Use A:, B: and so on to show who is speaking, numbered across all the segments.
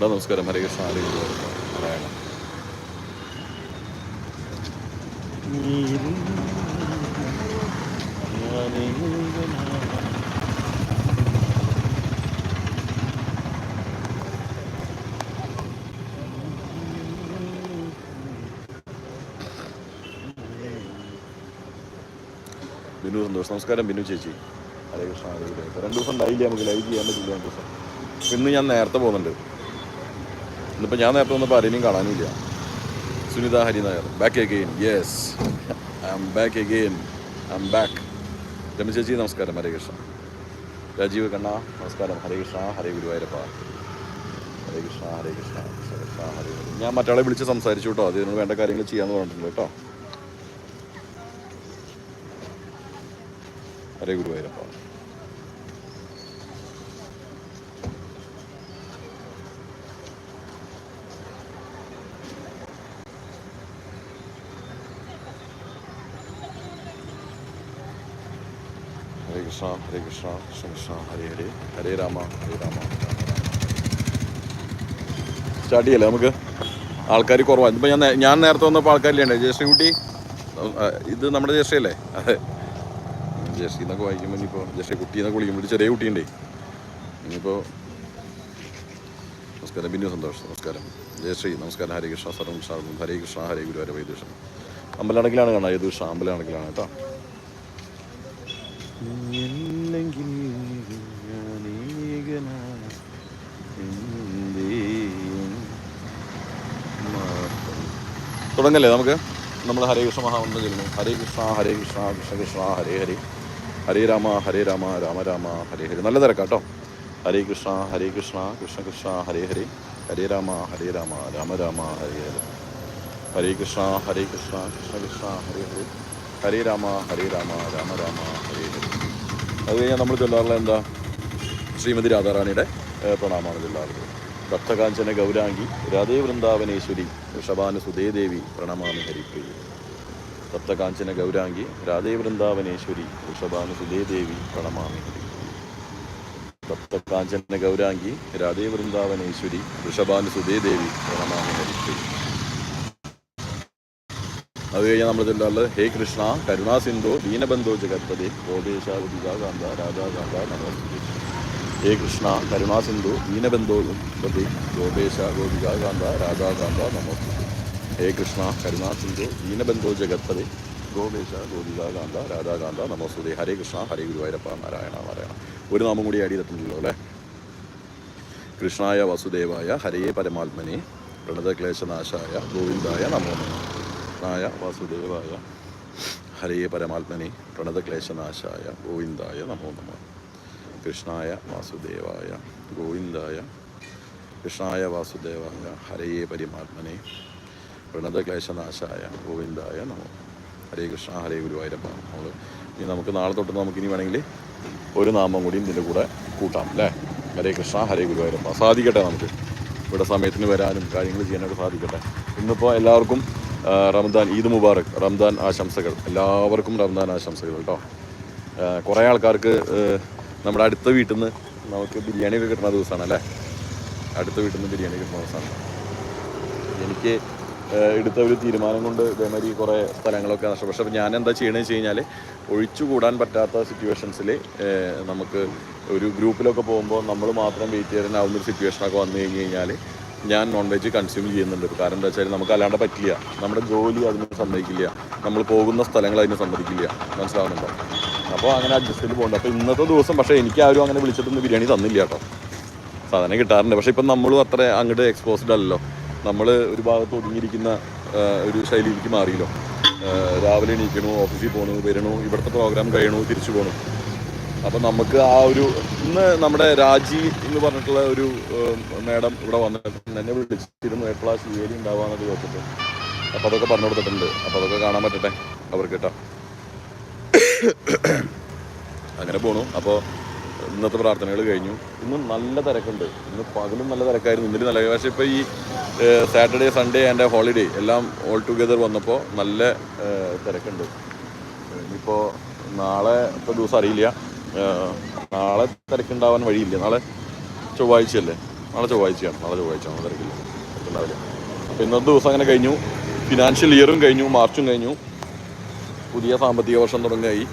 A: ഉണ്ണീഷടാ നമസ്കാരം. ഹരേ കൃഷ്ണ ഹരേ കൃഷ്ണ. ബിനു സന്തോഷം. നമസ്കാരം ബിനു ചേച്ചി. ഹരേ കൃഷ്ണ ഹരേ രണ്ട് ദിവസം ഉണ്ടായില്ല നമുക്ക് ലൈവ് ചെയ്യാൻ പറ്റില്ല രണ്ട് ദിവസം. ഇന്ന് ഞാൻ നേരത്തെ പോകുന്നുണ്ട്. ഇന്നിപ്പോൾ ഞാൻ നേരത്തെ വന്നപ്പോൾ ആരെയും കാണാനില്ല Sunitha Harinair back again yes I'm back again I'm back Rama ചേച്ചി നമസ്കാരം. ഹരേ കൃഷ്ണ. രാജീവ് കണ്ണ നമസ്കാരം. ഹരേ കൃഷ്ണ ഹരേ ഗുരുവായൂരപ്പ. ഹരേ കൃഷ്ണ ഹരേ കൃഷ്ണ. കൃഷ്ണ കൃഷ്ണ ഹരേ ഹരേ ഞാൻ മറ്റാളെ വിളിച്ച് സംസാരിച്ചു കേട്ടോ. അതിനോട് വേണ്ട കാര്യങ്ങൾ ചെയ്യാമെന്ന് പറഞ്ഞിട്ടുണ്ട് കേട്ടോ. ഹരേ ഗുരുവായൂരപ്പ ഹരേ കൃഷ്ണ ഹരേ കൃഷ്ണ കൃഷ്ണ കൃഷ്ണ ഹരേ ഹരേ ഹരേ രാമ ഹരേ രാമ സ്റ്റാർട്ട് ചെയ്യല്ലേ നമുക്ക്? ആൾക്കാർ കുറവാണ് ഇപ്പം ഞാൻ ഞാൻ നേരത്തെ വന്നപ്പോൾ ആൾക്കാരില്ലേ? കുട്ടി ഇത് നമ്മുടെ ജയശ്രീ അല്ലേ അതെ. ജയശ്രീ എന്നൊക്കെ വായിക്കുമ്പോൾ ഇനിയിപ്പോൾ ജയശ്രീ കുട്ടി എന്നൊക്കെ വിളിക്കുമ്പോൾ ഒരു ചെറിയ കുട്ടിയുണ്ടേ. ഇനിയിപ്പോൾ നമസ്കാരം. ബിന്നു സന്തോഷ് നമസ്കാരം. ജയശ്രീ നമസ്കാരം. ഹരേ കൃഷ്ണ സർവം കൃഷ്ണ ഹരേ കൃഷ്ണ ഹരേ ഗുരു ഹരേ അമ്പലണക്കിലാണ് കാണാം ഏത് കേട്ടോ. മാത്രം. തുടങ്ങല്ലേ നമുക്ക്? നമ്മൾ ഹരേ കൃഷ്ണ മഹാമന്ത്രം ചെല്ലുന്നു ഹരേ കൃഷ്ണ ഹരേ കൃഷ്ണ കൃഷ്ണ കൃഷ്ണ ഹരേ ഹരേ. ഹരേ രാമ ഹരേ രാമ രാമ രാമ ഹരേ ഹരേ. നല്ല തിരക്കാട്ടോ ഹരേ കൃഷ്ണ ഹരേ കൃഷ്ണ കൃഷ്ണ കൃഷ്ണ ഹരേ ഹരേ. ഹരേ രാമ ഹരേ രാമ രാമ രാമ ഹരേ ഹരേ. ഹരേ കൃഷ്ണ ഹരേ കൃഷ്ണ കൃഷ്ണ കൃഷ്ണ ഹരേ ഹരേ. ഹരേ രാമ ഹരേ രാമ രാമ രാമ. അത് കഴിഞ്ഞാൽ നമ്മൾ ചൊല്ലാറുള്ള എന്താ? ശ്രീമതി രാധാറാണിയുടെ പ്രണാമാണ് ചൊല്ലാറുള്ളത്. ഭക്തകാഞ്ചന ഗൗരാംഗി രാധേ വൃന്ദാവനേശ്വരി ഋഷഭാന സുധേദേവി പ്രണമാമി ഹരിപ്രിയ. ഭക്തകാഞ്ചന ഗൗരാംഗി രാധേ വൃന്ദാവനേശ്വരി ഋഷഭാന സുധേദേവി പ്രണമാമി ഭക്തകാഞ്ചന ഗൗരാംഗി രാധേ വൃന്ദാവനേശ്വരി ഋഷഭാന സുധേദേവി പ്രണമാമി ഹരിപ്രിയ. അത് കഴിഞ്ഞാൽ നമ്മൾ ചെല്ലാറുള്ളത് ഹേ കൃഷ്ണ കരുണാ സിന്ധു ദീനബന്ധോ ജഗത്പതി ഗോപേശ ഗാന്ത രാജാകാന്ത നമോസ്തുതേ ഹേ കൃഷ്ണ കരുണാ സിന്ധു പതി ഗോപേശ ഗോപികാകാന്ത രാജാകാന്ത നമോസ്തുതേ ഹേ കൃഷ്ണ കരുണാ സിന്ധു ദീനബന്ധോ ജഗത്പതി ഗോപേശ ഗോപികാകാന്ത രാജാകാന്ത നമസ്തുതി ഹരേ കൃഷ്ണ ഹരേ ഗുരുവായൂരപ്പ നാരായണ നാരായണ. ഒരു നാമം കൂടി അടിയിലെത്തുന്നുള്ളൂ അല്ലേ? കൃഷ്ണായ വസുദേവായ ഹരേ പരമാത്മനെ പ്രണതക്ലേശനാശായ ഗോവിന്ദായ നമോ നമഃ. കൃഷ്ണായ വാസുദേവായ ഹരേ പരമാത്മനെ പ്രണതക്ലേശനാശായ ഗോവിന്ദായ നമോ നമ. കൃഷ്ണായ വാസുദേവായ ഗോവിന്ദായ കൃഷ്ണായ വാസുദേവായ ഹരേ പരിമാത്മനെ പ്രണതക്ലേശനാശായ ഗോവിന്ദായ നമോ ഹരേ കൃഷ്ണ ഹരേ ഗുരുവായൂരപ്പ. നമ്മൾ ഇനി നമുക്ക് നാളെ തൊട്ട് നമുക്ക് ഇനി വേണമെങ്കിൽ ഒരു നാമം കൂടി ഇതിന്റെ കൂടെ കൂട്ടാം അല്ലേ? ഹരേ കൃഷ്ണ ഹരേ ഗുരുവായൂരപ്പ. സാധിക്കട്ടെ നമുക്ക്. ഇവിടെ സമയത്തിന് വരാനും കാര്യങ്ങൾ ചെയ്യാനൊക്കെ സാധിക്കട്ടെ. ഇന്നിപ്പോൾ എല്ലാവർക്കും റംദാൻ ഈദ് മുബാറക് റംദാൻ ആശംസകൾ. എല്ലാവർക്കും റംദാൻ ആശംസകൾ കേട്ടോ. കുറേ ആൾക്കാർക്ക് നമ്മുടെ അടുത്ത വീട്ടിൽ നിന്ന് നമുക്ക് ബിരിയാണി ഒക്കെ കിട്ടുന്ന ദിവസമാണ് അല്ലേ അടുത്ത വീട്ടിൽ നിന്ന് ബിരിയാണി കിട്ടുന്ന ദിവസമാണ്. എനിക്ക് എടുത്ത ഒരു തീരുമാനം കൊണ്ട് ഇതേമാതിരി കുറേ സ്ഥലങ്ങളൊക്കെ നഷ്ടപ്പെട്ടു. പക്ഷേ ഞാൻ എന്താ ചെയ്യണമെന്ന് വെച്ച് കഴിഞ്ഞാൽ ഒഴിച്ചുകൂടാൻ പറ്റാത്ത സിറ്റുവേഷൻസിൽ നമുക്ക് ഒരു ഗ്രൂപ്പിലൊക്കെ പോകുമ്പോൾ നമ്മൾ മാത്രം വെയിറ്റ് ചെയ്യാനാവുന്ന ഒരു സിറ്റുവേഷനൊക്കെ വന്നു കഴിഞ്ഞ് കഴിഞ്ഞാൽ ഞാൻ നോൺ വെജ് കൺസ്യൂം ചെയ്യുന്നുണ്ട് കാരണം എന്താ വെച്ചാൽ നമുക്ക് അല്ലാണ്ട് പറ്റില്ല. നമ്മുടെ ജോലി അതിന് സമ്മതിക്കില്ല. നമ്മൾ പോകുന്ന സ്ഥലങ്ങൾ അതിന് സമ്മതിക്കില്ല. മനസ്സിലാവുന്നുണ്ടോ? അപ്പോൾ അങ്ങനെ അഡ്ജസ്റ്റ് ചെയ്ത് പോകുന്നുണ്ട് അപ്പോൾ ഇന്നത്തെ ദിവസം പക്ഷേ എനിക്ക് ആരും അങ്ങനെ വിളിച്ചിട്ടൊന്നും ബിരിയാണി തന്നില്ല കേട്ടോ. സാധനം കിട്ടാറുണ്ട്. പക്ഷേ ഇപ്പം നമ്മളും അത്ര അങ്ങോട്ട് എക്സ്പോസ്ഡ് അല്ലല്ലോ. നമ്മൾ ഒരു ഭാഗത്ത് ഒതുങ്ങിയിരിക്കുന്ന ഒരു ശൈലിയിലേക്ക് മാറിയല്ലോ. രാവിലെ എണീക്കണു ഓഫീസിൽ പോകണു വരണു ഇവിടുത്തെ പ്രോഗ്രാം കഴിയണു തിരിച്ചു പോകണു അപ്പം നമുക്ക് ആ ഒരു ഇന്ന് നമ്മുടെ രാജി എന്ന് പറഞ്ഞിട്ടുള്ള ഒരു മേഡം ഇവിടെ വന്നിട്ടുണ്ട്. എന്നെ വിളിച്ചിരുന്നു എപ്പോഴാ ശിവേലി ഉണ്ടാവാന്നൊക്കെ ചോദിച്ചിട്ട് അപ്പം അതൊക്കെ പറഞ്ഞു കൊടുത്തിട്ടുണ്ട്. അപ്പം അതൊക്കെ കാണാൻ പറ്റട്ടെ അവർക്ക് കേട്ടോ. അങ്ങനെ പോണു. അപ്പോൾ ഇന്നത്തെ പ്രാർത്ഥനകൾ കഴിഞ്ഞു. ഇന്ന് നല്ല തിരക്കുണ്ട്. ഇന്ന് പകലും നല്ല തിരക്കായിരുന്നു. ഇന്നലെ നല്ല പക്ഷേ ഇപ്പോൾ ഈ സാറ്റർഡേ സൺഡേ ആൻഡ് ഹോളിഡേ എല്ലാം ഓൾ ടുഗദർ വന്നപ്പോൾ നല്ല തിരക്കുണ്ട്. ഇനിയിപ്പോൾ നാളെ ഇപ്പോൾ ദിവസം അറിയില്ല. നാളെ തിരക്കുണ്ടാവാൻ വഴിയില്ല. നാളെ ചൊവ്വാഴ്ചയല്ലേ? നാളെ ചൊവ്വാഴ്ചയാണ്. നാളെ ചൊവ്വാഴ്ചയാണ്. തിരക്കില്ല. തിരക്കുണ്ടാവില്ല. അപ്പോൾ ഇന്നത്തെ ദിവസം അങ്ങനെ കഴിഞ്ഞു. ഫിനാൻഷ്യൽ ഇയറും കഴിഞ്ഞു. മാർച്ചും കഴിഞ്ഞു. പുതിയ സാമ്പത്തിക വർഷം തുടങ്ങിയായി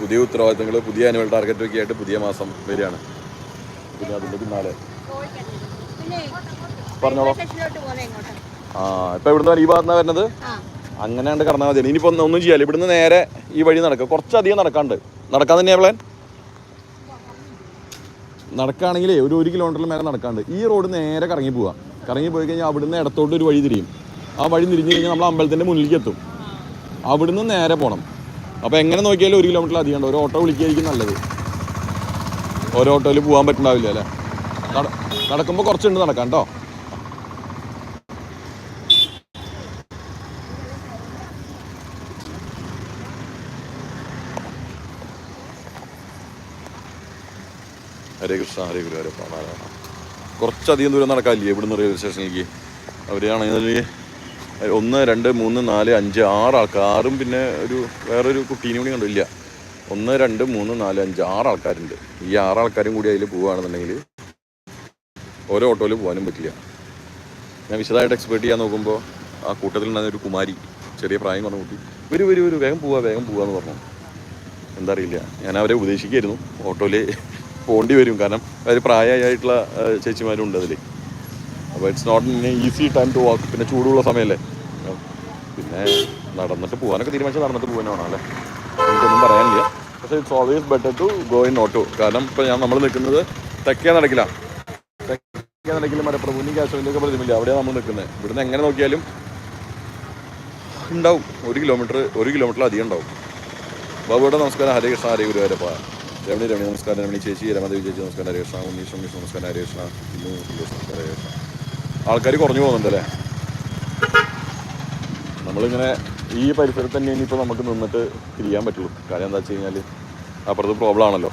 A: പുതിയ ഉത്തരവാദിത്തങ്ങൾ പുതിയ ആനുവൽ ടാർഗറ്റ് ഒക്കെ ആയിട്ട് പുതിയ മാസം വരികയാണ്. പിന്നെ അതിന്റെ പിന്നാലെ.
B: പിന്നെ
A: പറഞ്ഞോളൂ. ആ ഇപ്പം ഇവിടുന്ന് ഈ ഭാഗത്താണ് വരുന്നത്? അങ്ങനെയാണ്ട് കടന്നാൽ മതി ഇനിയിപ്പോൾ ഒന്നും ഒന്നും ചെയ്യാല്ല ഇവിടുന്ന് നേരെ ഈ വഴി നടക്കുക. കുറച്ചധികം നടക്കാണ്ട് നടക്കാൻ തന്നെയാണ് പ്ലാൻ നടക്കുകയാണെങ്കിലേ ഒരു ഒരു കിലോമീറ്ററിൽ മേലെ നടക്കാണ്ട് ഈ റോഡ് നേരെ കറങ്ങി പോവാം. കറങ്ങി പോയി കഴിഞ്ഞാൽ അവിടുന്ന് ഇടത്തോട്ട് ഒരു വഴി തിരിയും. ആ വഴി തിരിഞ്ഞു കഴിഞ്ഞാൽ നമ്മൾ അമ്പലത്തിന്റെ മുന്നിലേക്ക് എത്തും. അവിടുന്ന് നേരെ പോകണം അപ്പോൾ എങ്ങനെ നോക്കിയാലും ഒരു കിലോമീറ്റർ അധികം ഒരു ഓട്ടോ വിളിക്കുകയായിരിക്കും നല്ലത്. ഓരോ ഓട്ടോയിൽ പോകാൻ പറ്റുന്നുണ്ടാവില്ല അല്ലേ? നട നടക്കുമ്പോൾ കുറച്ചുണ്ട് നടക്കാം കേട്ടോ ഹരേ കൃഷ്ണ ഹരേ ഗുരു ഹരേ നാരായണ കുറച്ചധികം ദൂരം നടക്കാനില്ലേ? ഇവിടുന്ന് റെയിൽവേ സ്റ്റേഷനിലേക്ക്. അവരാണെങ്കിൽ ഒന്ന് രണ്ട് മൂന്ന് നാല് അഞ്ച് ആറ് ആൾക്കാർ ആറും പിന്നെ ഒരു വേറൊരു കുട്ടീനെ കൂടി കണ്ടില്ല ഒന്ന് രണ്ട് മൂന്ന് നാല് അഞ്ച് ആറ് ആൾക്കാരുണ്ട്. ഈ ആറ് ആൾക്കാരും കൂടി അതിൽ പോവുകയാണെന്നുണ്ടെങ്കിൽ ഓരോ ഓട്ടോയിൽ പോകാനും പറ്റില്ല. ഞാൻ വിശദമായിട്ട് എക്സ്പെർട്ട് ചെയ്യാൻ നോക്കുമ്പോൾ ആ കൂട്ടത്തിൽ ഉണ്ടായിരുന്ന ഒരു കുമാരി ചെറിയ പ്രായം പറഞ്ഞ കുട്ടി. വരൂ വരൂ വരൂ വേഗം പോവാ വേഗം പോവാന്ന് പറഞ്ഞു. എന്താ അറിയില്ല. ഞാൻ അവരെ ഉപദേശിക്കായിരുന്നു ഓട്ടോയിൽ പോകേണ്ടി വരും. കാരണം അവർ പ്രായമായിട്ടുള്ള ചേച്ചിമാരും ഉണ്ട് അതിൽ അപ്പോൾ it's not easy time to walk പിന്നെ ചൂടുള്ള സമയമല്ലേ പിന്നെ നടന്നിട്ട് പോകാനൊക്കെ തീരുമാനിച്ചാൽ നടന്നിട്ട് പോകാനാണ് അല്ലേ? എനിക്കൊന്നും പറയാനില്ല. പക്ഷേ it's always better to go in auto കാരണം ഇപ്പോൾ ഞാൻ നമ്മൾ നിൽക്കുന്നത് തെക്കേ നടക്കില്ല തെക്കേ നടക്കില്ല മരപ്രഭുവിനും കാശ്മീരിന്റെ ഒക്കെ പ്രതിമില്ല അവിടെയാണ് നമ്മൾ നിൽക്കുന്നത് ഇവിടുന്ന് എങ്ങനെ നോക്കിയാലും ഉണ്ടാവും. ഒരു കിലോമീറ്റർ ഒരു കിലോമീറ്ററിൽ അധികം ഉണ്ടാവും. ബാബുവിടെ നമസ്കാരം. ഹരേ കൃഷ്ണ ഹരേ ഗുരുവായൂരപ്പ. രമണി രമണി നമസ്കാരം. രമണി ചേച്ചി രമദേവി ചേച്ചി നമസ്കാരം. ഹരേഷ ഉണ്ണീഷ് ഉണ്ണീഷ് നമസ്കാരം. ഹരേഷ നമസ്കാരം. ഹരേഷ ആൾക്കാർ കുറഞ്ഞു പോകുന്നുണ്ടല്ലേ? നമ്മളിങ്ങനെ ഈ പരിസരത്ത് തന്നെ ഇനിയിപ്പോൾ നമുക്ക് നിന്നിട്ട് തിരിയാൻ പറ്റുള്ളൂ. കാര്യം എന്താ വെച്ച് കഴിഞ്ഞാൽ അപ്പുറത്ത് പ്രോബ്ലം ആണല്ലോ.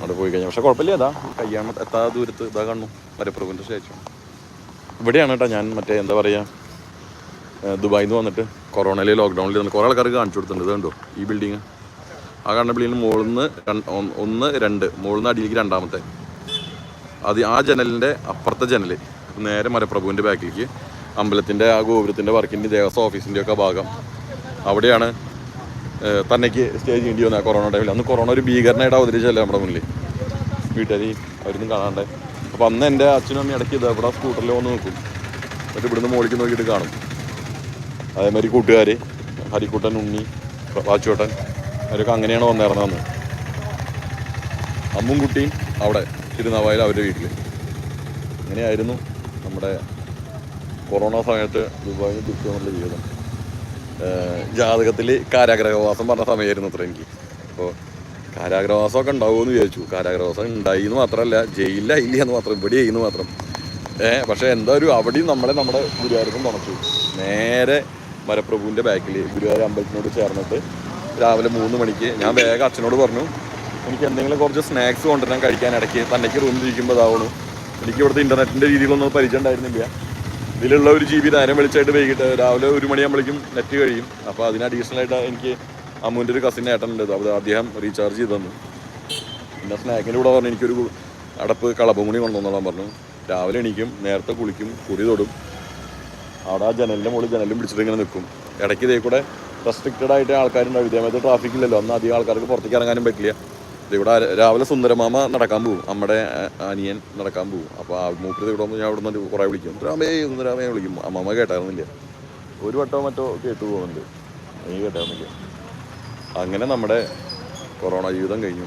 A: അവിടെ പോയി കഴിഞ്ഞാൽ പക്ഷെ കുഴപ്പമില്ല. അതാ കയ്യാണ് എത്താ ദൂരത്ത് ഇതാ കാണുന്നു. മരപ്രഭുവിന്റെ ശേഷം ഇവിടെയാണ് കേട്ടോ ഞാൻ മറ്റേ എന്താ പറയുക ദുബായിൽ നിന്ന് വന്നിട്ട് കൊറോണയിൽ ലോക്ക്ഡൗണിൽ നിന്ന് കുറേ ആൾക്കാർക്ക് കാണിച്ചു കൊടുത്തിട്ടുണ്ട്. കണ്ടോ? ഈ ബിൽഡിങ് ആ കാണുന്ന ബിൽഡിങ്ങിൽ മുകളിൽ നിന്ന് ഒന്ന്- രണ്ട്. മുകളിൽ നിന്ന് അടിയിലേക്ക് രണ്ടാമത്തെ. അത് ആ ജനലിന്റെ അപ്പുറത്തെ ജനൽ നേരെ മരപ്രഭുവിന്റെ ബാക്കിലേക്ക്. അമ്പലത്തിന്റെ ആ ഗോപുരത്തിന്റെ വർക്കിന്റെ ദേവസ്വം ഓഫീസിന്റെ ഒക്കെ ഭാഗം. അവിടെയാണ് തന്നേക്ക് സ്റ്റേ ചെയ്യേണ്ടി വന്നത് കൊറോണ ടൈമിൽ. അന്ന് കൊറോണ ഒരു ഭീകരനായിട്ട് അവതരിച്ചല്ലേ നമ്മുടെ മുന്നിൽ വീട്ടുകാർ അവരൊന്നും കാണാണ്ടേ. അപ്പോൾ അന്ന് എന്റെ അച്ഛനും അമ്മയും ഇടയ്ക്ക് ഇത് ഇവിടെ സ്കൂട്ടറിൽ വന്ന് നോക്കും എന്നിട്ട് ഇവിടുന്ന് മോളിക്ക് നോക്കിയിട്ട് കാണും. അതേമാതിരി കൂട്ടുകാർ ഹരിക്കുട്ടൻ ഉണ്ണി വാച്ചുവേട്ടൻ അവരൊക്കെ അങ്ങനെയാണ് വന്നിറങ്ങുന്നത്. അമ്മും കുട്ടിയും അവിടെ തിരുനാവായിൽ അവരുടെ വീട്ടിൽ അങ്ങനെയായിരുന്നു നമ്മുടെ കൊറോണ സമയത്ത് ദുബായിൽ തിരിച്ചു വന്നുള്ള ജീവിതം. ജാതകത്തിൽ കാരാഗ്രഹവാസം പറഞ്ഞ സമയമായിരുന്നു അത്ര എനിക്ക്. അപ്പോൾ കാരാഗ്രഹവാസമൊക്കെ ഉണ്ടാവുമെന്ന് വിചാരിച്ചു. കാരാഗ്രഹവാസം ഉണ്ടായി എന്ന് മാത്രമല്ല ജയിലിലായില്ല എന്ന് മാത്രം ഇവിടെ ചെയ്യുന്നു മാത്രം. ഏഹ് പക്ഷേ എന്താ ഒരു അവിടെയും നമ്മളെ നമ്മുടെ ഗുരുവായൂർക്കും തുണച്ചു. നേരെ മരപ്രഭുവിന്റെ ബാക്കിൽ ഗുരുവായൂർ അമ്പലത്തിനോട് ചേർന്നിട്ട് രാവിലെ മൂന്ന് മണിക്ക്. ഞാൻ വേഗം അച്ഛനോട് പറഞ്ഞു എനിക്ക് എന്തെങ്കിലും കുറച്ച് സ്നാക്സ് കൊണ്ടുവരാൻ കഴിക്കാൻ ഇടയ്ക്ക് തന്നേക്ക് റൂമിൽ ഇരിക്കുമ്പോൾ ഇതാവണു. എനിക്ക് ഇവിടുത്തെ ഇന്റർനെറ്റിന്റെ രീതിയിലൊന്നും പരിചയം ഉണ്ടായിരുന്നില്ല. ഇതിലുള്ള ഒരു ജി ബി നേരം വിളിച്ചായിട്ട് വൈകിട്ട് രാവിലെ ഒരു മണിയാകുമ്പോഴേക്കും നെറ്റ് കഴിയും. അപ്പോൾ അതിന് അഡീഷണൽ ആയിട്ട് എനിക്ക് അമ്മുവിന്റെ ഒരു കസിൻ ഏട്ടനുണ്ട് അപ്പോൾ അദ്ദേഹം റീചാർജ് ചെയ്ത് തന്നു. പിന്നെ സ്നാക്കിന്റെ കൂടെ പറഞ്ഞു എനിക്കൊരു അടപ്പ് കളപ്പും കൂടി കൊണ്ടുവന്നോളാൻ പറഞ്ഞു. രാവിലെ എണീക്കും നേരത്തെ കുളിക്കും കുറി തൊടും. അവിടെ ആ ജനലിന്റെ മുകളിൽ ജനലും പിടിച്ചിട്ട് ഇങ്ങനെ നിൽക്കും. ഇടയ്ക്ക് ഇതേ കൂടെ റെസ്ട്രിക്റ്റഡ് ആയിട്ട് ആൾക്കാരുണ്ടാവും. ഇതേമാതിരി ട്രാഫിക് ഇല്ലല്ലോ. അന്ന് അധികം ആൾക്കാർക്ക് പുറത്തേക്ക് ഇറങ്ങാനും പറ്റില്ല. ഇവിടെ രാവിലെ സുന്ദരമാമ നടക്കാൻ പോകും നമ്മുടെ അനിയൻ നടക്കാൻ പോകും അപ്പോൾ ആ മൂപ്പര് ഇവിടെ വന്ന് ഞാൻ ഇവിടെ നിന്ന് കുറേ വിളിക്കും. സുന്ദരാമേ സുന്ദരാമേ വിളിക്കും. അമ്മമ്മ കേട്ടായിരുന്നില്ല? ഒരു വട്ടോ മറ്റോ കേട്ടു പോകുന്നുണ്ട്. നീ കേട്ടായിരുന്നില്ല? അങ്ങനെ നമ്മുടെ കൊറോണ ജീവിതം കഴിഞ്ഞു.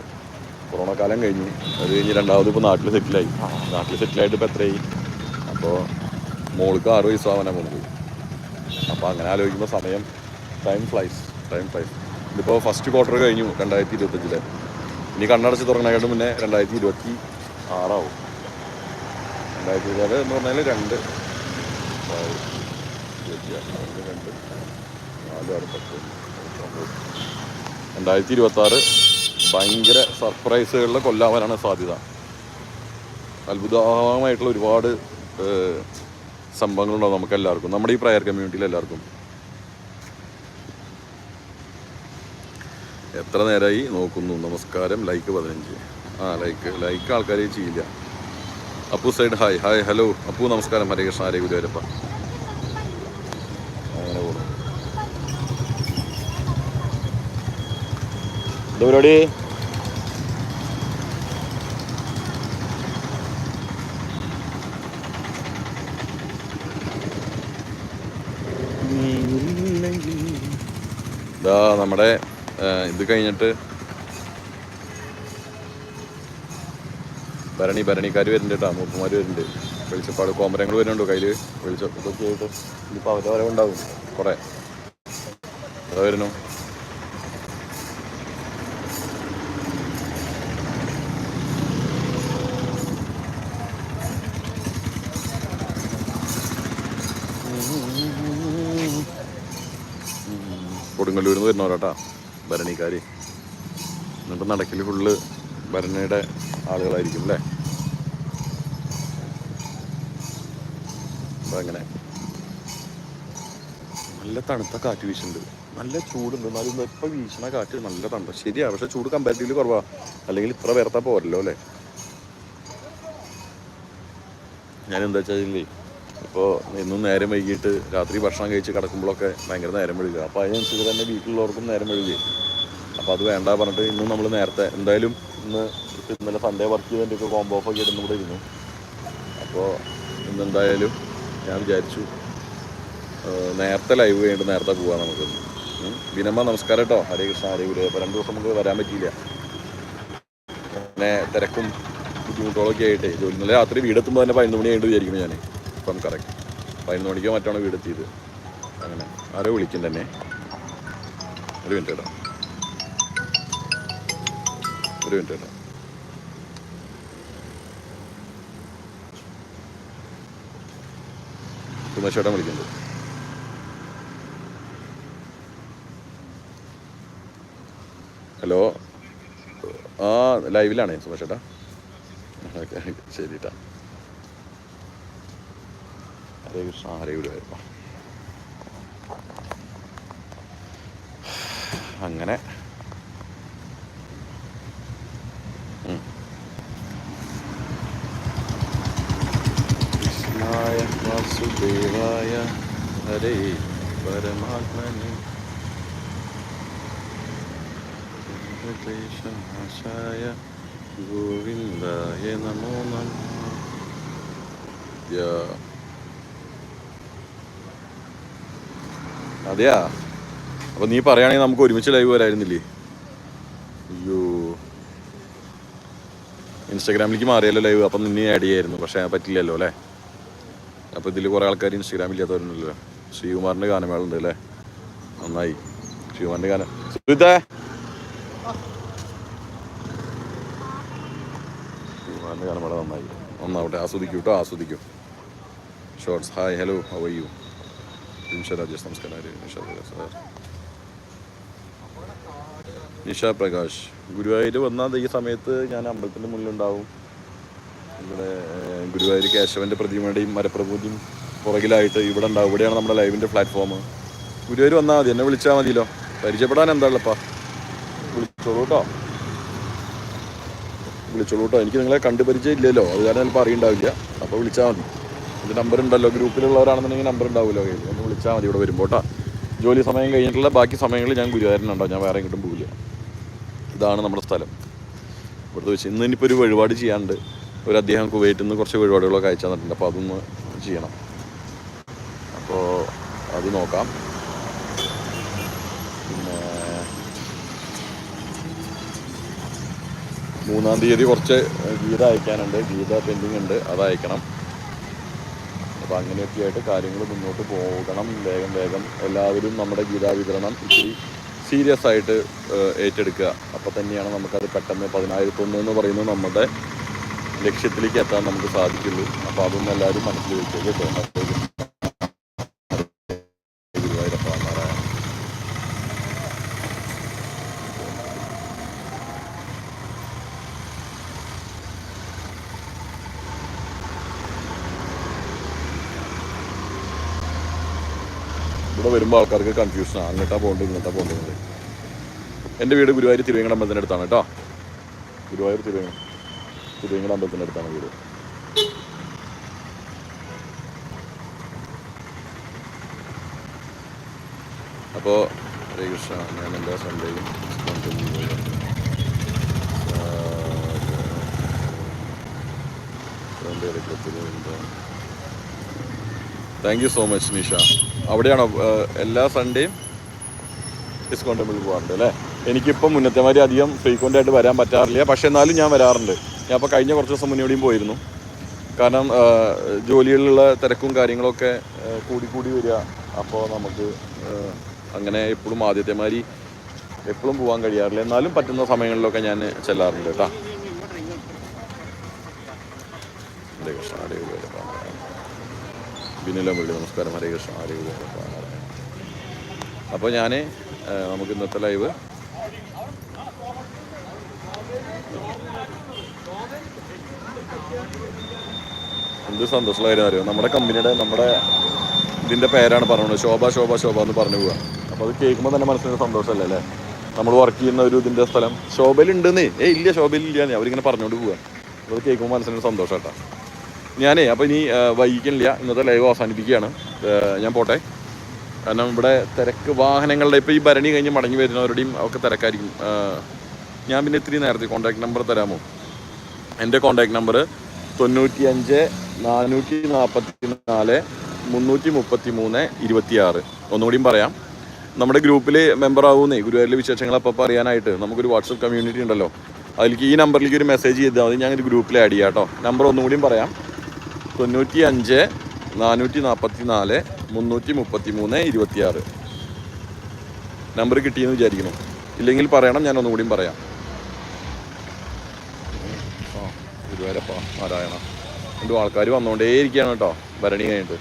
A: കൊറോണ കാലം കഴിഞ്ഞു. അത് കഴിഞ്ഞ് രണ്ടാമത് ഇപ്പോൾ നാട്ടിൽ സെറ്റിലായി. നാട്ടിൽ സെറ്റിലായിട്ട് ഇപ്പോൾ എത്രയായി? അപ്പോൾ മോൾക്ക് ആറ് വയസ്സാവാനാണ് പോകുന്നത്. അപ്പോൾ അങ്ങനെ ആലോചിക്കുമ്പോൾ സമയം ടൈം ഫ്ലൈസ് ടൈം ഫ്ലൈസ് ഇതിപ്പോൾ ഫസ്റ്റ് ക്വാർട്ടർ കഴിഞ്ഞു രണ്ടായിരത്തി ഇരുപത്തഞ്ചിലെ ഇനി കണ്ണടച്ച് തുറക്കണേക്കാട്ട് മുന്നേ രണ്ടായിരത്തി ഇരുപത്തി ആറാവും രണ്ടായിരത്തി ഇരുപത് എന്ന് പറഞ്ഞാൽ രണ്ട്. ഇരുപത്തി രണ്ട് നാല് ആറ് പത്ത് രണ്ടായിരത്തി ഇരുപത്തി ആറ് ഭയങ്കര സർപ്രൈസുകളിൽ കൊല്ലാവാനാണ് സാധ്യത. അത്ഭുതമായിട്ടുള്ള ഒരുപാട് സംഭവങ്ങളുണ്ടാവും നമുക്ക് എല്ലാവർക്കും നമ്മുടെ ഈ പ്രയർ കമ്മ്യൂണിറ്റിയിൽ എല്ലാവർക്കും എത്ര നേരമായി നോക്കുന്നു? നമസ്കാരം. ലൈക്ക് പതിനഞ്ച്. ആ ലൈക്ക് ലൈക്ക് ആൾക്കാരെ ചെയ്യില്ല. Appu side hi. Hi hello. Appu നമസ്കാരം. ഹരേ കൃഷ്ണ ഹരേ ഗുരുവരപ്പ അങ്ങനെ ഇതാ നമ്മുടെ ഇത് കഴിഞ്ഞിട്ട് ഭരണി ഭരണിക്കാർ വരുന്നുണ്ട് കേട്ടോ മൂപ്പന്മാർ വരുന്നുണ്ട്. വെളിച്ചപ്പാട് കോമരങ്ങൾ വരുന്നുണ്ടോ കയ്യിൽ വെളിച്ച ഇതൊക്കെ ആയിട്ട് ഇനിയിപ്പോൾ അവരെ വരവുണ്ടാവും കുറേ. അതാ വരുന്നു. കൊടുങ്ങല്ലൂരിൽ നിന്ന് വരുന്നവരാട്ടാ ഭരണിക്കാർ എന്നിട്ട് നടക്കിൽ ഫുള്ള് ഭരണിയുടെ ആളുകളായിരിക്കും അല്ലേ അപ്പം അങ്ങനെ. നല്ല തണുത്ത കാറ്റ് വീശുന്നുണ്ട്. നല്ല ചൂടുണ്ട്. എന്നാലും ഇപ്പം വീശണ കാറ്റ് നല്ല തണുപ്പ് ശരിയാണ് പക്ഷെ ചൂട് കമ്പാരിറ്റീവ്ലി കുറവാണ് അല്ലെങ്കിൽ ഇത്ര വേർത്താ പോരല്ലോ അല്ലേ ഞാൻ എന്താ വെച്ചാൽ ഇപ്പോൾ ഇന്നും നേരം വൈകിട്ട് രാത്രി ഭക്ഷണം കഴിച്ച് കിടക്കുമ്പോഴൊക്കെ ഭയങ്കര നേരം വഴുകുക അപ്പോൾ അതിനനുസരിച്ച് തന്നെ വീട്ടിലുള്ളവർക്കും നേരം വഴുകുകയും അപ്പോൾ അത് വേണ്ട പറഞ്ഞിട്ട് ഇന്നും നമ്മൾ നേരത്തെ എന്തായാലും ഇന്ന് ഇന്നലെ സൺഡേ വർക്ക് ചെയ്തതിന്റെയൊക്കെ കോംബോ ഓഫ് ഒക്കെ ഇടുന്ന കൂടെ ഇരുന്നു. അപ്പോൾ ഇന്നെന്തായാലും ഞാൻ വിചാരിച്ചു നേരത്തെ ലൈവ് കഴിഞ്ഞിട്ട് നേരത്തെ പോകാം നമുക്ക്. വിനമ്മ നമസ്കാരം കേട്ടോ ഹരേ കൃഷ്ണ ഹരേ ഗുരു അപ്പോൾ രണ്ട് ദിവസം നമുക്ക് വരാൻ പറ്റിയില്ല. പിന്നെ തിരക്കും ബുദ്ധിമുട്ടുകളൊക്കെ ആയിട്ട്. ജോലി ഇന്നലെ രാത്രി വീടെത്തുമ്പോൾ തന്നെ പതിനൊന്ന് മണി ആയിട്ട് വിചാരിക്കുന്നു ഞാൻ ഇപ്പം കറക്റ്റ് പതിനൊന്ന് മണിക്കോ മറ്റാണ് വീടെത്തിയത് അങ്ങനെ. ആരോ വിളിക്കും തന്നെ. ഒരു മിനിറ്റ് കേട്ടോ. ഒരു മിനിറ്റ് കേട്ടോ. സുമേഷേട്ടൻ വിളിക്കുന്നുണ്ട്. ഹലോ. ആ ലൈവിലാണേ സുമേഷേട്ടാ ഓക്കെ ശരി ഹരേ കൃഷ്ണ ഹരേ ഗുരുവായൂരപ്പ അങ്ങനെ കൃഷ്ണായ വാസുദേവായ ഹരേ പരമാത്മനെ. വെങ്കടേശനാശായ ഗോവിന്ദായ നമോ നമ. യാ അതെയാ? അപ്പൊ നീ പറയുകയാണെങ്കിൽ നമുക്ക് ഒരുമിച്ച് ലൈവ് വരായിരുന്നില്ലേ? അയ്യോ. ഇൻസ്റ്റാഗ്രാമിലേക്ക് മാറിയല്ലോ ലൈവ് അപ്പം നിന്നെ ആഡ് ചെയ്യായിരുന്നു. പക്ഷേ പറ്റില്ലല്ലോ അല്ലേ? അപ്പോൾ ഇതിൽ കുറേ ആൾക്കാർ ഇൻസ്റ്റാഗ്രാമിൽ ഇല്ലാത്തവരുണ്ടല്ലോ. ഗാനമേള ഉണ്ട് അല്ലേ? നന്നായി. ശ്രീകുമാറിന്റെ ഗാനം. സുഹൃത്തേ. ശ്രീകുമാറിന്റെ ഗാനമേള നന്നായി. നന്നാവട്ടെ. ആസ്വദിക്കൂ കേട്ടോ ആസ്വദിക്കൂ. Shorts hi hello how you Nisha Rajesh നമസ്കാരം നിഷ പ്രകാശ് സാർ നിഷ ഗുരുവായൂർ വന്നാൽ ഈ സമയത്ത് ഞാൻ അമ്പലത്തിന്റെ മുന്നിലുണ്ടാവും ഇവിടെ ഗുരുവായൂർ കേശവന്റെ പ്രതിമയുടെയും മരപ്രഭുതിയും പുറകിലായിട്ട് ഇവിടെ ഉണ്ടാവും ഇവിടെയാണ് നമ്മുടെ ലൈവിന്റെ പ്ലാറ്റ്ഫോം ഗുരുവായൂർ വന്നാൽ മതി എന്നെ വിളിച്ചാൽ മതിയല്ലോ പരിചയപ്പെടാൻ എന്താ ഉള്ളപ്പാ വിളിച്ചോളൂ കേട്ടോ വിളിച്ചോളൂ കേട്ടോ എനിക്ക് നിങ്ങളെ കണ്ടു പരിചയം ഇല്ലല്ലോ അത് കാരണം ചിലപ്പോൾ അറിയണ്ടാവില്ല അപ്പോൾ വിളിച്ചാൽ മതി എന്റെ നമ്പർ ഉണ്ടല്ലോ. ഗ്രൂപ്പിലുള്ളവരാണെന്നുണ്ടെങ്കിൽ നമ്പർ ഉണ്ടാവില്ല കയ്യിൽ ഒന്ന് വിളിച്ചാൽ മതി ഇവിടെ വരുമ്പോൾ കേട്ടോ. ജോലി സമയം കഴിഞ്ഞിട്ടുള്ള ബാക്കി സമയങ്ങളിൽ ഞാൻ ഗുരുവായൂരനുണ്ടാവും ഞാൻ വേറെ എങ്ങോട്ടും പോവില്ല. ഇതാണ് നമ്മുടെ സ്ഥലം. ഇവിടുത്തെ വെച്ച് ഇന്ന് ഇനിയിപ്പോൾ ഒരു വഴിപാട് ചെയ്യാണ്ട് ഒരു അദ്ദേഹം കുവൈറ്റിൽ നിന്ന് കുറച്ച് വഴിപാടുകളൊക്കെ അയച്ചു തന്നിട്ടുണ്ട്. അപ്പോൾ അതൊന്ന് ചെയ്യണം. അപ്പോൾ അത് നോക്കാം. പിന്നെ മൂന്നാം തീയതി കുറച്ച് ഗീത അയക്കാനുണ്ട്. ഗീത പെൻഡിങ് ഉണ്ട്. അത് അയക്കണം. അപ്പോൾ അങ്ങനെയൊക്കെ ആയിട്ട് കാര്യങ്ങൾ മുന്നോട്ട് പോകണം. വേഗം വേഗം എല്ലാവരും നമ്മുടെ ഗീതാ വിതരണം ഇത്തിരി സീരിയസ് ആയിട്ട് ഏറ്റെടുക്കുക. അപ്പോൾ തന്നെയാണ് നമുക്കത് പെട്ടെന്ന് പതിനായിരത്തൊന്ന് എന്ന് പറയുന്നത് നമ്മുടെ ലക്ഷ്യത്തിലേക്ക് എത്താൻ നമുക്ക് സാധിക്കുള്ളൂ. അപ്പോൾ അതൊന്നും എല്ലാവരും മനസ്സിൽ വെച്ചേക്ക് കേട്ടോ ഗുരുവായൂരപ്പ നാരായണ ഇവിടെ വരുമ്പോൾ ആൾക്കാർക്ക് കൺഫ്യൂഷനാണ് അങ്ങോട്ടാ പോകേണ്ടത് ഇങ്ങോട്ടാ പോകേണ്ടത്. എന്റെ വീട് ഗുരുവായൂർ തിരുവേങ്കട അമ്പലത്തിന്റെ അടുത്താണ് കേട്ടോ. ഗുരുവായൂർ തിരുവേങ്ങ തിരുവേങ്കട അമ്പലത്തിന്റെ അടുത്താണ് വീട്. അപ്പോൾ ഹരേ കൃഷ്ണ ഞാൻ എല്ലാ സൺഡേയും thank you so much Nisha. അവിടെയാണോ എല്ലാ സൺഡേയും ഡിസ്കൗണ്ട് ടെമ്പിൾ പോകാറുണ്ട് അല്ലേ? എനിക്കിപ്പം മുന്നത്തെ മാതിരി അധികം ഫ്രീക്വന്റ് ആയിട്ട് വരാൻ പറ്റാറില്ല. പക്ഷേ എന്നാലും ഞാൻ വരാറുണ്ട്. ഞാൻ അപ്പോൾ കഴിഞ്ഞ കുറച്ച് ദിവസം മുന്നോടിയും പോയിരുന്നു. കാരണം ജോലികളിലുള്ള തിരക്കും കാര്യങ്ങളൊക്കെ കൂടി വരിക. അപ്പോൾ നമുക്ക് അങ്ങനെ എപ്പോഴും ആദ്യത്തെ മാതിരി എപ്പോഴും പോകാൻ കഴിയാറില്ല. എന്നാലും പറ്റുന്ന സമയങ്ങളിലൊക്കെ ഞാൻ ചെല്ലാറുണ്ട് കേട്ടോ. ബിനില മുരളി നമസ്കാരം. ഹരേ കൃഷ്ണ. ഹരേ കൃഷ്ണ അപ്പോൾ ഞാൻ നമുക്ക് ഇന്നത്തെ ലൈവ് എന്ത് സന്തോഷമുള്ള കാര്യം അറിയാം? നമ്മുടെ കമ്പനിയുടെ നമ്മുടെ ഇതിന്റെ പേരാണ് പറഞ്ഞത് ശോഭ ശോഭ ശോഭ എന്ന് പറഞ്ഞു പോവുക അപ്പോൾ അത് കേൾക്കുമ്പോൾ തന്നെ മനസ്സിന് സന്തോഷമല്ലേ അല്ലേ? നമ്മൾ വർക്ക് ചെയ്യുന്ന ഒരു ഇതിന്റെ സ്ഥലം ശോഭയിലുണ്ടെന്നേ. ഏ ഇല്ല ശോഭയിലില്ല അവരിങ്ങനെ പറഞ്ഞുകൊണ്ട് പോവുക അപ്പോൾ അത് കേൾക്കുമ്പോൾ മനസ്സിന് സന്തോഷം കേട്ടോ. ഞാനേ അപ്പോൾ ഇനി വൈകിക്കണില്ല. ഇന്നത്തെ ലൈവ് അവസാനിപ്പിക്കുകയാണ്. ഞാൻ പോട്ടെ. കാരണം ഇവിടെ തിരക്ക് വാഹനങ്ങളുടെ ഇപ്പോൾ ഈ ഭരണി കഴിഞ്ഞ് മടങ്ങി വരുന്നവരുടെയും ഒക്കെ തിരക്കായിരിക്കും. ഞാൻ പിന്നെ ഇത്തിരി നേരത്തെ കോൺടാക്ട് നമ്പർ തരാമോ? എന്റെ കോൺടാക്ട് നമ്പർ തൊണ്ണൂറ്റി അഞ്ച് നാനൂറ്റി നാൽപ്പത്തി നാല് മുന്നൂറ്റി മുപ്പത്തി മൂന്ന് ഇരുപത്തി ആറ് ഒന്നുകൂടിയും പറയാം. നമ്മുടെ ഗ്രൂപ്പിൽ മെമ്പർ ആവുന്നേ ഗുരുവായൂരിലെ വിശേഷങ്ങൾ അപ്പം അറിയാനായിട്ട്. നമുക്കൊരു വാട്സപ്പ് കമ്മ്യൂണിറ്റി ഉണ്ടല്ലോ. അതിലേക്ക് ഈ നമ്പറിലേക്ക് ഒരു മെസ്സേജ് ചെയ്താൽ മതി. ഞാനൊരു ഗ്രൂപ്പിൽ ആഡ് ചെയ്യാം കേട്ടോ നമ്പർ ഒന്നുകൂടിയും പറയാം. തൊണ്ണൂറ്റി അഞ്ച് നാനൂറ്റി നാൽപ്പത്തി നാല് മുന്നൂറ്റി മുപ്പത്തി മൂന്ന് ഇരുപത്തിയാറ്. നമ്പർ കിട്ടിയെന്ന് വിചാരിക്കുന്നു. ഇല്ലെങ്കിൽ പറയണം ഞാൻ ഒന്നുകൂടിയും പറയാം. ആ ഗുരുവായൂരപ്പ നാരായണ. രണ്ടും ആൾക്കാർ വന്നുകൊണ്ടേയിരിക്കുകയാണ് കേട്ടോ ഭരണി കഴിഞ്ഞിട്ട്.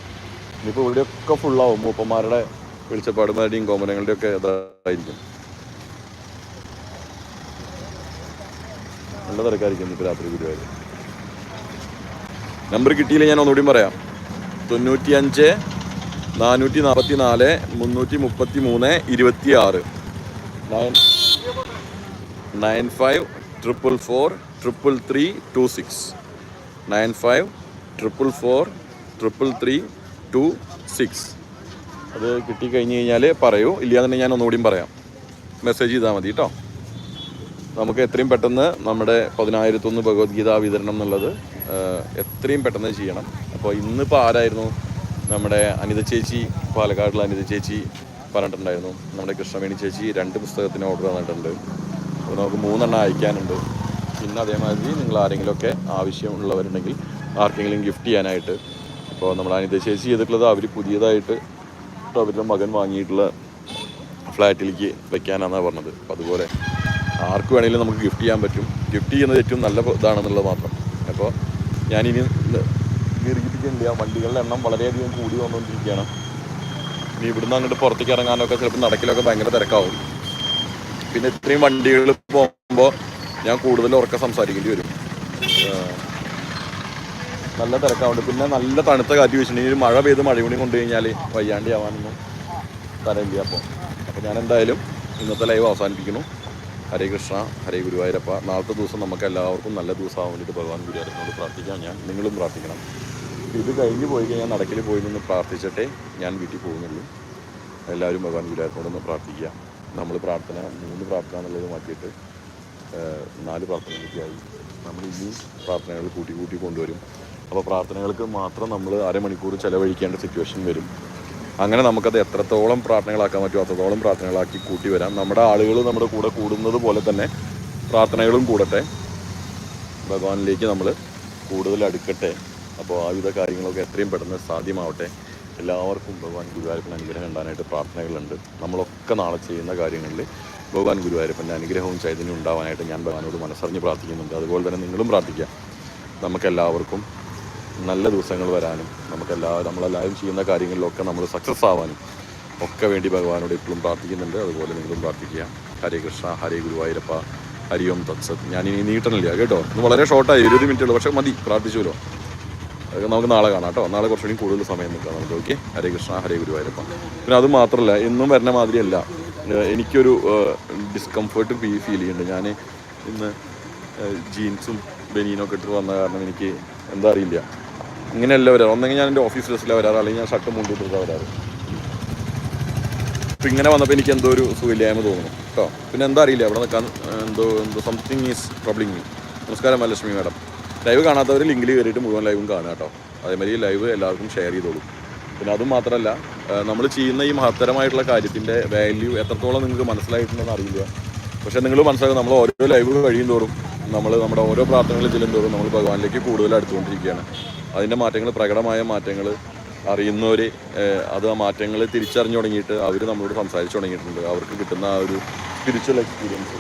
A: ഇനിയിപ്പോൾ ഇവിടെയൊക്കെ ഫുള്ളാവും മൂപ്പന്മാരുടെ വെളിച്ചപ്പാടുമാരുടെയും കോമരങ്ങളുടെയും ഒക്കെ ഇതായിരിക്കും. നല്ല തിരക്കായിരിക്കും ഇപ്പോൾ രാത്രി ഗുരുവായൂർ നമ്പർ കിട്ടിയില്ല ഞാൻ ഒന്നുകൂടി പറയാം. തൊണ്ണൂറ്റി അഞ്ച് നാനൂറ്റി നാൽപ്പത്തി നാല് മുന്നൂറ്റി മുപ്പത്തി മൂന്ന് ഇരുപത്തി ആറ് nine nine five triple four triple three two six. Nine five triple four triple three two six. അത് കിട്ടിക്കഴിഞ്ഞ് കഴിഞ്ഞാൽ പറയൂ. ഇല്ലാന്നുണ്ടെങ്കിൽ ഞാൻ ഒന്നുകൂടിയും പറയാം. മെസ്സേജ് ചെയ്താൽ മതി കേട്ടോ. നമുക്ക് എത്രയും പെട്ടെന്ന് നമ്മുടെ പതിനായിരത്തൊന്ന് ഭഗവത്ഗീത വിതരണം എന്നുള്ളത് ആ, എത്രയും പെട്ടെന്ന് ചെയ്യണം. അപ്പോൾ ഇന്നിപ്പോൾ ആരായിരുന്നു? നമ്മുടെ അനിത ചേച്ചി പാലക്കാടുള്ള അനിത ചേച്ചി പറഞ്ഞിട്ടുണ്ടായിരുന്നു. നമ്മുടെ കൃഷ്ണമേണി ചേച്ചി രണ്ട് പുസ്തകത്തിന് ഓർഡർ തന്നിട്ടുണ്ട്. അപ്പോൾ നമുക്ക് മൂന്നെണ്ണം അയക്കാനുണ്ട്. പിന്നെ അതേമാതിരി നിങ്ങൾ ആരെങ്കിലുമൊക്കെ ആവശ്യമുള്ളവരുണ്ടെങ്കിൽ ആർക്കെങ്കിലും ഗിഫ്റ്റ് ചെയ്യാനായിട്ട്. അപ്പോൾ നമ്മൾ അനിത ചേച്ചി ചെയ്തിട്ടുള്ളത് അവർ പുതിയതായിട്ട് അവരുടെ മകൻ വാങ്ങിയിട്ടുള്ള ഫ്ലാറ്റിലേക്ക് വെക്കാനാണെന്നാണ് പറഞ്ഞത്. അപ്പോൾ അതുപോലെ ആർക്ക് വേണമെങ്കിലും നമുക്ക് ഗിഫ്റ്റ് ചെയ്യാൻ പറ്റും. ഗിഫ്റ്റ് ചെയ്യുന്നത് ഏറ്റവും നല്ല ഇതാണെന്നുള്ളത് മാത്രം. അപ്പോൾ ഞാനിനി ദീർഘിപ്പിക്കുന്നില്ല. വണ്ടികളുടെ എണ്ണം വളരെയധികം കൂടി വന്നുകൊണ്ടിരിക്കുകയാണ്. ഇനി ഇവിടുന്ന് അങ്ങോട്ട് പുറത്തേക്ക് ഇറങ്ങാനൊക്കെ ചിലപ്പോൾ നടക്കിലൊക്കെ ഭയങ്കര തിരക്കാവും. പിന്നെ ഇത്രയും വണ്ടികൾ പോകുമ്പോൾ ഞാൻ കൂടുതൽ ഉറക്കം സംസാരിക്കേണ്ടി വരും. നല്ല തിരക്കാവുണ്ട്. പിന്നെ നല്ല തണുത്ത കാറ്റ് വെച്ചിട്ടുണ്ടെങ്കിൽ മഴ പെയ്ത് മഴ കൂടി കൊണ്ടു കഴിഞ്ഞാൽ വയ്യാണ്ടി ആവാനൊന്നും തരയില്ല അപ്പോൾ അപ്പോൾ ഞാൻ എന്തായാലും ഇന്നത്തെ ലൈവ് അവസാനിപ്പിക്കുന്നു. ഹരേ കൃഷ്ണ ഹരേ ഗുരുവായൂരപ്പ. നാളത്തെ ദിവസം നമുക്ക് എല്ലാവർക്കും നല്ല ദിവസമാകാൻ വേണ്ടിയിട്ട് ഭഗവാൻ ഗുരുവായൂരപ്പനോട് പ്രാർത്ഥിക്കാം. ഞാൻ നിങ്ങളും പ്രാർത്ഥിക്കണം. ഇത് കഴിഞ്ഞ് പോയി കഴിഞ്ഞാൽ നടക്കൽ പോയി നിന്ന് പ്രാർത്ഥിച്ചിട്ടേ ഞാൻ വീട്ടിൽ പോകുന്നുള്ളൂ. എല്ലാവരും ഭഗവാൻ ഗുരുവായൂരപ്പനോടൊന്ന് പ്രാർത്ഥിക്കുക. നമ്മൾ പ്രാർത്ഥന മൂന്ന് പ്രാർത്ഥന എന്നുള്ളത് മാറ്റിയിട്ട് നാല് പ്രാർത്ഥനയിലേക്കായി നമ്മൾ ഇനിയും പ്രാർത്ഥനകൾ കൂട്ടി കൂട്ടി കൊണ്ടുവരും. അപ്പോൾ പ്രാർത്ഥനകൾക്ക് മാത്രം നമ്മൾ അരമണിക്കൂർ ചിലവഴിക്കേണ്ട സിറ്റുവേഷൻ വരും. അങ്ങനെ നമുക്കത് എത്രത്തോളം പ്രാർത്ഥനകളാക്കാൻ പറ്റുമോ അത്രത്തോളം പ്രാർത്ഥനകളാക്കി കൂട്ടി വരാം. നമ്മുടെ ആളുകൾ നമ്മുടെ കൂടെ കൂടുന്നത് പോലെ തന്നെ പ്രാർത്ഥനകളും കൂടട്ടെ. ഭഗവാനിലേക്ക് നമ്മൾ കൂടുതൽ അടുക്കട്ടെ. അപ്പോൾ ആ ആവിധ കാര്യങ്ങളൊക്കെ എത്രയും പെട്ടെന്ന് സാധ്യമാവട്ടെ. എല്ലാവർക്കും ഭഗവാൻ ഗുരുവായൂരപ്പൻ അനുഗ്രഹം ഉണ്ടാകാനായിട്ട് പ്രാർത്ഥനകളുണ്ട്. നമ്മളൊക്കെ നാളെ ചെയ്യുന്ന കാര്യങ്ങളിൽ ഭഗവാൻ ഗുരുവായൂരപ്പന്റെ അനുഗ്രഹവും ചൈതന്യവും ഉണ്ടാവാനായിട്ട് ഞാൻ ഭഗവാനോട് മനസ്സറിഞ്ഞ് പ്രാർത്ഥിക്കുന്നുണ്ട്. അതുപോലെ തന്നെ നിങ്ങളും പ്രാർത്ഥിക്കുക നമുക്കെല്ലാവർക്കും നല്ല ദിവസങ്ങൾ വരാനും നമുക്കെല്ലാ നമ്മളെല്ലാവരും ചെയ്യുന്ന കാര്യങ്ങളിലൊക്കെ നമ്മൾ സക്സസ് ആവാനും ഒക്കെ വേണ്ടി ഭഗവാനോട് ഇപ്പോഴും പ്രാർത്ഥിക്കുന്നുണ്ട്. അതുപോലെ നിങ്ങളും പ്രാർത്ഥിക്കുക. ഹരേ കൃഷ്ണ ഹരേ ഗുരുവായൂരപ്പ ഹരി ഓം തത്സത്. ഞാനിനി നീട്ടണില്ല കേട്ടോ? ഇന്ന് വളരെ ഷോർട്ടായി ഇരുപത് മിനിറ്റ് ഉള്ളൂ. പക്ഷേ മതി പ്രാർത്ഥിച്ചുല്ലോ അതൊക്കെ നമുക്ക് നാളെ കാണാം കേട്ടോ? നാളെ കുറച്ചുകൂടി കൂടുതൽ സമയം നിൽക്കാം നമുക്ക് ഓക്കെ ഹരേ കൃഷ്ണ ഹരേ ഗുരുവായൂരപ്പ. പിന്നെ അത് മാത്രമല്ല എന്നും വരുന്ന മാതിരിയല്ല. എനിക്കൊരു ഡിസ്കംഫേർട്ട് ഫീൽ ചെയ്യുന്നുണ്ട്. ഞാൻ ഇന്ന് ജീൻസും ബനീനൊക്കെ ഇട്ട് വന്ന കാരണം എനിക്ക് എന്താ അറിയില്ല. ഇങ്ങനെയല്ല വരാറ്? ഒന്നെങ്കിൽ ഞാൻ എന്റെ ഓഫീസ് ഡ്രസ്സിലാണ് വരാറ് അല്ലെങ്കിൽ ഞാൻ ഷർട്ട് മുണ്ടിട്ടാണ് വരാറ്. അപ്പം ഇങ്ങനെ വന്നപ്പോൾ എനിക്ക് എന്തോ ഒരു സുഖമില്ലായ്മ തോന്നുന്നു. കേട്ടോ പിന്നെ എന്താ അറിയില്ല അവിടെ നിൽക്കാൻ എന്തോ എന്തോ സംതിങ് ഈസ് ട്രബിളിങ് മീ നമസ്കാരം വല്ലക്ഷ്മി മാഡം. ലൈവ് കാണാത്തവർ ലിങ്കിൽ കയറിയിട്ട് മുഴുവൻ ലൈവും കാണുക കേട്ടോ അതേമാതിരി ലൈവ് എല്ലാവർക്കും ഷെയർ ചെയ്തോളൂ. പിന്നെ അതും മാത്രമല്ല നമ്മൾ ചെയ്യുന്ന ഈ മഹത്തരമായിട്ടുള്ള കാര്യത്തിന്റെ വാല്യൂ എത്രത്തോളം നിങ്ങൾക്ക് മനസ്സിലായിട്ടുണ്ടെന്ന് അറിയില്ല. പക്ഷേ നിങ്ങൾ മനസ്സിലാക്കുക നമ്മൾ ഓരോ ലൈവ് കഴിയും തോറും നമ്മൾ നമ്മുടെ ഓരോ പ്രാർത്ഥനകളിൽ ചെല്ലും തോറും നമ്മൾ ഭഗവാനിലേക്ക് കൂടുതൽ അടുത്തുകൊണ്ടിരിക്കുകയാണ്. അതിന്റെ മാറ്റങ്ങൾ പ്രകടമായ മാറ്റങ്ങൾ അറിയുന്നവർ അത് ആ മാറ്റങ്ങൾ തിരിച്ചറിഞ്ഞു തുടങ്ങിയിട്ട് അവർ നമ്മളോട് സംസാരിച്ചു തുടങ്ങിയിട്ടുണ്ട്. അവർക്ക് കിട്ടുന്ന ആ ഒരു സ്പിരിച്വൽ എക്സ്പീരിയൻസ്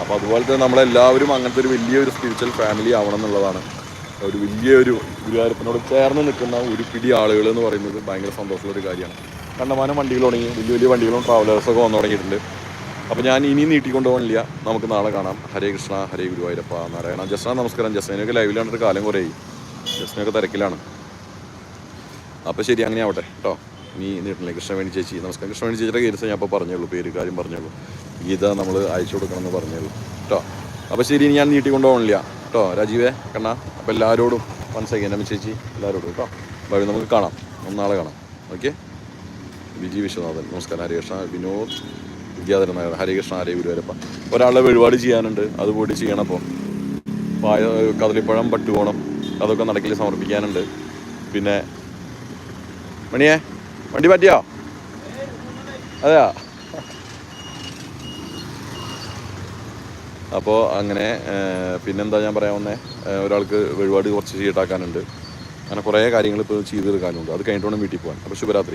A: അപ്പോൾ അതുപോലെ തന്നെ നമ്മളെല്ലാവരും അങ്ങനത്തെ ഒരു വലിയൊരു സ്പിരിച്വൽ ഫാമിലി ആവണം എന്നുള്ളതാണ്. ഒരു വലിയൊരു ഗുരുവായൂരപ്പനോട് ചേർന്ന് നിൽക്കുന്ന ഒരു പിടി ആളുകൾ എന്ന് പറയുന്നത് ഭയങ്കര സന്തോഷമുള്ള ഒരു കാര്യമാണ്. കണ്ടമാനം വണ്ടികൾ തുടങ്ങി വലിയ വലിയ വണ്ടികളും ട്രാവലേഴ്സൊക്കെ വന്നു തുടങ്ങിയിട്ടുണ്ട്. അപ്പോൾ ഞാൻ ഇനി നീട്ടിക്കൊണ്ട് പോകണില്ല. നമുക്ക് നാളെ കാണാം. ഹരേ കൃഷ്ണ ഹരേ ഗുരുവായൂരപ്പ നാരായണ ജസ്ന നമസ്കാരം. ജസ്നയൊക്കെ ലൈവിലാണ് കാലം കുറേ ജസ്നയൊക്കെ തിരക്കിലാണ്. അപ്പോൾ ശരി അങ്ങനെ ആവട്ടെ കേട്ടോ നീ നീട്ടില്ലേ കൃഷ്ണവേണി ചേച്ചി. നമസ്കാരം. കൃഷ്ണവേണി ചേച്ചിയുടെ കേസ് ഞാൻ അപ്പോൾ പറഞ്ഞുള്ളൂ. പേര് കാര്യം പറഞ്ഞുള്ളൂ. ഗീത നമ്മൾ അയച്ചു കൊടുക്കണമെന്ന് പറഞ്ഞുള്ളൂ. കേട്ടോ അപ്പോൾ ശരി ഇനി ഞാൻ നീട്ടി പോകണില്ല. കേട്ടോ രാജീവേ കണ്ണ അപ്പോൾ എല്ലാവരോടും വൺ സെക്കൻഡ് ചേച്ചി എല്ലാവരോടും കേട്ടോ ഭാവി നമുക്ക് കാണാം. നാളെ കാണാം. ഓക്കെ? വിജി വിശ്വനാഥൻ. നമസ്കാരം. ഹരികൃഷ്ണ വിനോദ് വിദ്യാധരൻ നായർ. ഹരികൃഷ്ണ ഹരേ ഗുരുവരപ്പ ഒരാളുടെ വഴിപാട് ചെയ്യാനുണ്ട്. അതുപോലെ ചെയ്യണം അപ്പോൾ പായ കദളിപ്പഴം പട്ടുകോണം അതൊക്കെ നടക്കിൽ സമർപ്പിക്കാനുണ്ട്. പിന്നെ മണിയെ വണ്ടി പറ്റിയോ? അതെയാ? അപ്പോൾ അങ്ങനെ പിന്നെന്താ ഞാൻ പറയാൻ വന്നേ? ഒരാൾക്ക് വഴിപാട് കുറച്ച് ചീട്ടാക്കാനുണ്ട് അങ്ങനെ കുറേ കാര്യങ്ങൾ ഇപ്പോൾ ചെയ്ത് തീർക്കാനുണ്ട്. അത് കഴിഞ്ഞിട്ട് വേണം വീട്ടിൽ പോകാൻ. അപ്പോൾ ശുഭരാത്രി.